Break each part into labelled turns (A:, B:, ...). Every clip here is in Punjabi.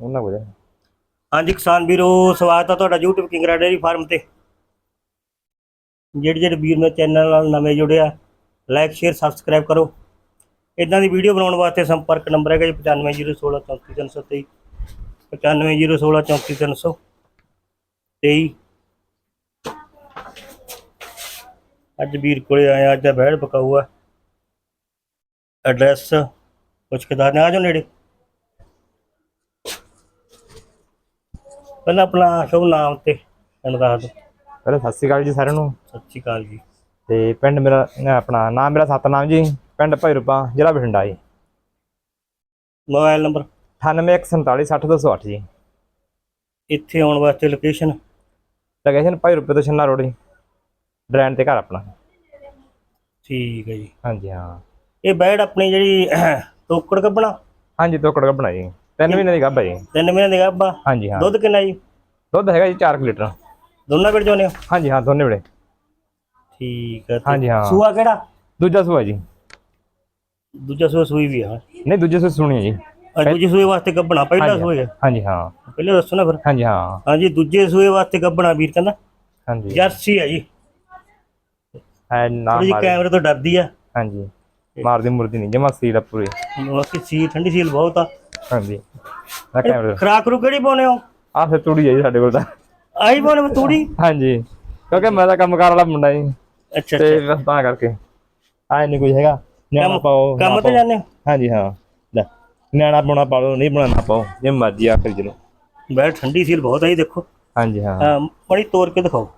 A: ਉਹਨਾਂ ਕੋਲ
B: ਹਾਂਜੀ, ਕਿਸਾਨ ਵੀਰੋ, ਸਵਾਗਤ ਆ ਤੁਹਾਡਾ YouTube ਕਿੰਗਰਾ ਡੇਅਰੀ ਫਾਰਮ ਤੇ। ਜਿਹੜੇ ਜਿਹੜੇ ਵੀਰ ਮੇਰੇ ਚੈਨਲ ਨਾਲ ਨਵੇਂ ਜੁੜਿਆ ਲਾਈਕ ਸ਼ੇਅਰ ਸਬਸਕ੍ਰਾਈਬ ਕਰੋ। ਇਦਾਂ ਦੀ ਵੀਡੀਓ ਬਣਾਉਣ ਵਾਸਤੇ ਸੰਪਰਕ ਨੰਬਰ ਹੈਗਾ ਜੀ 9501634323 9501634323 ਅੱਜ ਵੀਰ ਕੋਲੇ ਆਇਆ, ਅੱਜ ਦਾ ਬਹਿੜ ਪਕਾਊਆ ਐਡਰੈਸ ਪੁੱਛ ਕੇ ਨੇ ਆ ਜਾਓ ਨੇੜੇ। ਪਹਿਲਾਂ ਆਪਣਾ ਸ਼ੁਭ ਨਾਮ ਤੇ ਮੈਨੂੰ ਦੱਸ ਦਿਓ
A: ਪਹਿਲਾਂ ਸਤਿ ਸ਼੍ਰੀ ਅਕਾਲ ਜੀ ਸਾਰਿਆਂ ਨੂੰ।
B: ਸਤਿ ਸ਼੍ਰੀ ਅਕਾਲ ਜੀ।
A: ਤੇ ਪਿੰਡ ਮੇਰਾ ਆਪਣਾ ਨਾਮ ਮੇਰਾ ਸਤਨਾਮ ਜੀ ਪਿੰਡ ਭੈਰੂਪਾ ਜ਼ਿਲ੍ਹਾ ਬਠਿੰਡਾ ਜੀ।
B: Mobile number?
A: 9814460208 ਜੀ।
B: ਇੱਥੇ ਆਉਣ ਵਾਸਤੇ ਲੋਕੇਸ਼ਨ
A: ਲੋਕੇਸ਼ਨ ਭੈਰੂਪੇ ਤੋਂ ਛੰਨਾ ਰੋਡ ਜੀ। ਡਰੈਨ ਤੇ ਘਰ ਆਪਣਾ।
B: ਠੀਕ ਹੈ ਜੀ।
A: ਹਾਂਜੀ ਹਾਂ।
B: ਇਹ ਬੈਡ ਆਪਣੀ ਜਿਹੜੀ ਟੋਕੜ ਕੱਪਣਾ?
A: ਹਾਂਜੀ ਤੋਕੜ ਕੱਢਣਾ ਜੀ। ਤਿੰਨ ਮਹੀਨੇ ਦੀ ਗੱਭ ਜੀ।
B: ਤਿੰਨ ਮਹੀਨੇ ਦੀ ਗੱਭਾ?
A: ਹਾਂਜੀ ਹਾਂ।
B: ਦੁੱਧ ਕਿੰਨਾ ਜੀ?
A: ਦੁੱਧ ਹੈਗਾ ਜੀ 4 ਲੀਟਰ।
B: ਦੋਨਾਂ ਚਾਹੁੰਦੇ ਹੋ?
A: ਹਾਂਜੀ ਹਾਂ ਦੋਨੇ ਵੇਲੇ।
B: ਠੀਕ ਹੈ
A: ਹਾਂਜੀ, ਹਾਂ।
B: ਸੂਆ ਕਿਹੜਾ?
A: ਦੂਜਾ ਸੂਆ ਜੀ।
B: ਦੂਜਾ ਸੂਆ ਸੂਈ ਵੀ ਆ।
A: ਨਹੀਂ ਦੂਜੇ ਸੂਆ ਸੁਣੀ ਜੀ।
B: ਦੂਜੇ ਸੂਏ ਵਾਸਤੇ ਗੱਭਣਾ ਪਹਿਲਾ। ਸੂਏ
A: ਹਾਂਜੀ ਹਾਂ।
B: ਪਹਿਲੇ ਦੱਸੋ ਨਾ ਫਿਰ।
A: ਹਾਂਜੀ ਹਾਂ।
B: ਹਾਂਜੀ ਦੂਜੇ ਸੂਏ ਵਾਸਤੇ ਗੱਭਣਾ ਵੀਰ ਕਹਿੰਦਾ।
A: ਹਾਂਜੀ।
B: ਜਰਸੀ ਆ ਜੀ।
A: ਹੈ ਨਾ ਮਾਰ।
B: ਕੈਮਰੇ ਤੋਂ ਡਰਦੀ ਆ।
A: ਹਾਂਜੀ। ਮਾਰਦੀ ਮੁਰਦੀ ਨਹੀਂ ਜਮਾ ਸੀਲ ਆ ਪੂਰੀ।
B: ਬਾਕੀ ਸੀ ਠੰਡੀ ਸੀਲ ਬਹੁਤ ਆ।
A: ਹਾਂਜੀ। ਨਾ ਕੈਮਰੇ
B: ਖਰਾਕ ਰੂ ਕਿਹੜੀ ਪਾਉਨੇ ਹੋ?
A: ਆ ਫਿਰ ਤੂੜੀ ਹੈ ਜੀ ਸਾਡੇ ਕੋਲ ਤਾਂ।
B: ਆਹੀ ਪਾਉਨੇ ਤੂੜੀ?
A: ਹਾਂਜੀ। ਕਿਉਂਕਿ ਮੈਂ ਤਾਂ ਕੰਮਕਾਰ ਵਾਲਾ ਮੁੰਡਾ ਜੀ।
B: ਅੱਛਾ
A: ਤੇ ਬਸ ਤਾਂ ਕਰਕੇ। ਆਏ ਨਹੀਂ ਕੁਝ ਹੈਗਾ। ਨਿਆਣਾ ਪਾਓ
B: ਕੰਮ ਤੇ। ਜਾਂਦੇ
A: ਹਾਂਜੀ ਹਾਂ। ਲੈ ਨਿਆਣਾ ਪਾਉਣਾ ਪਾ ਲਓ ਨਹੀਂ ਬਣਾਉਣਾ ਪਾਓ। ਜੇ ਮਰਜ਼ੀ ਆ ਫਿਰ ਜਰੋ
B: ਬੈਠ ਠੰਡੀ ਸੀਲ ਬਹੁਤ ਆ ਜੀ ਦੇਖੋ।
A: ਹਾਂਜੀ ਹਾਂ।
B: ਹਾਂ ਬੜੀ ਤੋੜ ਕੇ ਦਿਖਾਓ।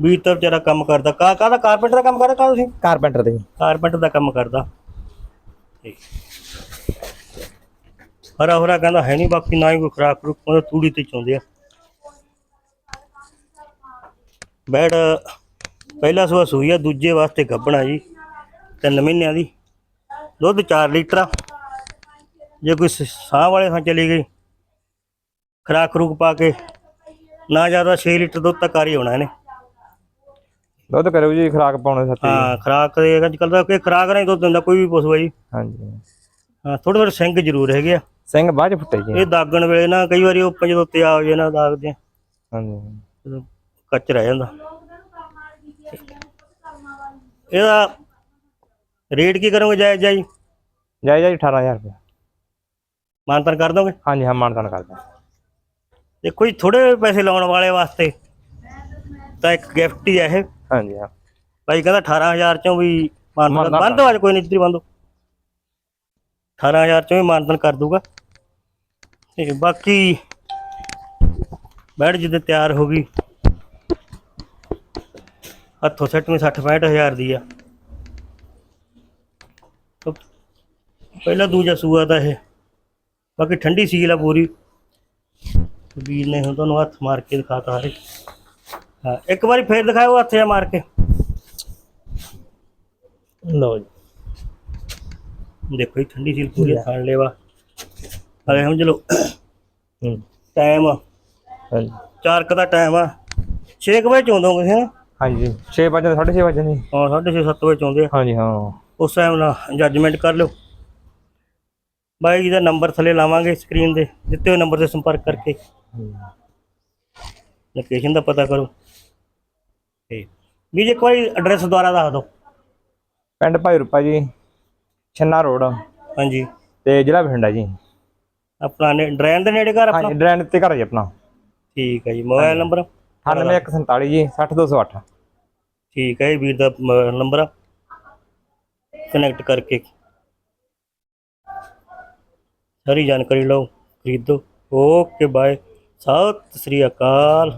B: ਵੀਰ ਤਾਂ ਵਿਚਾਰਾ ਕੰਮ ਕਰਦਾ ਕਾ ਕਾਹਦਾ ਕਾਰਪੈਂਟਰ ਦਾ ਕੰਮ ਕਰਦਾ ਕਾ ਤੁਸੀਂ?
A: ਕਾਰਪੈਂਟਰ ਦੇ
B: ਕਾਰਪੈਂਟਰ ਦਾ ਕੰਮ ਕਰਦਾ। ਠੀਕ। ਹਰਾ ਹਰਾ ਕਹਿੰਦਾ ਹੈ ਨਹੀਂ ਬਾਕੀ ਨਾ ਹੀ ਕੋਈ ਖਰਾਕ ਰੂਕ ਉਹ ਤੂੜੀ ਤੇ ਚਾਉਂਦੇ ਆ। ਬੈੜ ਪਹਿਲਾ ਸੂਆ ਸੂਈ ਆ ਦੂਜੇ ਵਾਸਤੇ ਗੱਬਣਾ ਜੀ ਤਿੰਨ ਮਹੀਨਿਆਂ ਦੀ। ਦੁੱਧ 4 ਲੀਟਰ। ਆ ਜੇ ਕੋਈ ਸ- ਸਾਹ ਵਾਲੇ ਥਾਂ ਚਲੀ ਗਈ ਖਰਾਕ ਖਰੂਕ ਪਾ ਕੇ ਨਾ ਜ਼ਿਆਦਾ 6 ਲੀਟਰ ਦੁੱਧ ਤੱਕ ਆ ਹੀ ਹੋਣਾ ਇਹਨੇ।
A: ਦੁੱਧ ਕਰਿਓ ਜੀ ਖਰਾਕ ਪਾਉਣੇ ਸੱਤੇ
B: ਹਾਂ ਖਰਾਕ ਦੇ ਅੱਜ ਕੱਲ ਦਾ ਕੋਈ ਖਰਾਕ ਨਹੀਂ ਦੁੱਧ ਦਿੰਦਾ ਕੋਈ ਵੀ ਪਸ਼ੂ ਆ ਜੀ
A: ਹਾਂਜੀ।
B: ਹਾਂ ਥੋੜੇ ਥੋੜੇ ਸਿੰਘ ਜ਼ਰੂਰ ਹੈਗੇ ਆ।
A: ਸਿੰਘ ਬਾਅਦ ਚ ਫੁੱਟੇ ਜੀ।
B: ਇਹ ਦਾਗਣ ਵੇਲੇ ਨਾ ਕਈ ਵਾਰੀ ਉਹ ਜਦੋਂ ਤੇ ਆ ਜੇ ਨਾ ਦਾਗਦੇ ਆ।
A: ਹਾਂਜੀ।
B: ਕੱਚ ਰਹਿ ਜਾਂਦਾ। ਇਹਦਾ ਰੇਟ ਕੀ ਕਰੋਗੇ ਜਾਇਜ਼ ਜਾਈ
A: ਜਾਈ ਜਾਈ 18000 ਰੁਪਏ
B: ਮਾਨਤਨ ਕਰ ਦੋਗੇ?
A: ਹਾਂਜੀ ਹਾਂ ਮਾਨਤਾਨ ਕਰਦਾ
B: ਦੇਖੋ ਜੀ ਥੋੜੇ ਪੈਸੇ ਲਾਉਣ ਵਾਲੇ ਵਾਸਤੇ ਤਾਂ ਇੱਕ ਗਿਫਟ ਹੀ ਆ ਇਹ।
A: ਹਾਂਜੀ ਹਾਂ।
B: ਭਾਈ ਕਹਿੰਦਾ 18000 ਚੋਂ ਵੀ ਮਾਨਤਨ ਬੰਦ ਹੋ ਅੱਜ ਕੋਈ ਨਹੀਂ ਹੀ ਬੰਦ ਹੋ। 18000 ਚੋਂ ਵੀ ਮਾਨਤਨ ਕਰ ਦੂਗਾ ਤੇ ਬਾਕੀ ਬੈਡ ਜਿੱਦੇ ਤਿਆਰ ਹੋ ਗਈ। ਹੱਥੋਂ ਸੈੱਟ ਵੀ 60 65000 ਦੀ ਆ। ਪਹਿਲਾ ਦੂਜਾ ਸੂਆ ਤਾਂ ਇਹ। ਬਾਕੀ ਠੰਡੀ ਸੀਲ ਆ ਪੂਰੀ। ਵੀਰ ਨੇ ਹੁਣ ਤੁਹਾਨੂੰ ਹੱਥ ਮਾਰ ਕੇ ਦਿਖਾਤਾ ਹਰੇ ਹਾਂ ਇੱਕ ਵਾਰੀ ਫੇਰ ਦਿਖਾਓ ਹੱਥ ਜਿਹਾ ਮਾਰ ਕੇ। ਲਓ ਜੀ। ਦੇਖੋ ਜੀ ਠੰਡੀ ਸੀਲ ਪੂਰੀ ਖਾਣ ਲੈਵਾ ਅਰੇ ਸਮਝ ਲਓ। ਟਾਈਮ।
A: ਹਾਂਜੀ।
B: 4 ਕ ਦਾ ਟਾਈਮ ਆ। 6 ਵਜੇ ਚੋਂਦੋਗੇ ਹੈ
A: ਹਾਂਜੀ। 6 ਵਜੇ 6:30 ਵਜੇ ਨਹੀਂ
B: ਹਾਂ 6:30 7 ਵਜੇ ਚੋਂਦੇ
A: ਹਾਂਜੀ ਹਾਂ।
B: ਉਸ ਟਾਈਮ ਨਾਲ ਜੱਜਮੈਂਟ ਕਰ ਲਿਓ। ਬਾਈ ਜੀ ਦਾ ਨੰਬਰ ਥੱਲੇ ਲਾਵਾਂਗੇ ਸਕਰੀਨ ਦੇ। ਦਿੱਤੇ ਹੋਏ ਨੰਬਰ ਤੇ ਸੰਪਰਕ ਕਰਕੇ। ਲੋਕੇਸ਼ਨ ਦਾ ਪਤਾ ਕਰੋ। ਤੇ ਵੀ ਜੀ ਵਾਰੀ ਐਡਰੈਸ ਦੁਆਰਾ ਦੱਸ ਦਿਓ।
A: ਪਿੰਡ ਭਾਈਰੂਪਾ ਜੀ ਛੰਨਾ ਰੋਡ।
B: ਹਾਂਜੀ।
A: ਤੇ ਜ਼ਿਲ੍ਹਾ ਬਠਿੰਡਾ ਜੀ।
B: ਆਪਣਾ ਨੇ ਡਰੈਨ ਦੇ ਨੇੜੇ ਘਰ ਆਪਣਾ?
A: ਹਾਂਜੀ ਡਰੈਨ ਤੇ ਘਰ ਜੀ ਆਪਣਾ।
B: ਠੀਕ ਹੈ ਜੀ ਮੋਬਾਈਲ ਨੰਬਰ?
A: 9147 ਜੀ 60208
B: ਠੀਕ ਹੈ ਇਹ ਵੀਰ ਦਾ ਨੰਬਰ ਆ। ਕਨੈਕਟ ਕਰਕੇ। ਸਾਰੀ ਜਾਣਕਾਰੀ ਲਓ ਖਰੀਦੋ। Okay bye. ਸਤਿ ਸ੍ਰੀ ਅਕਾਲ।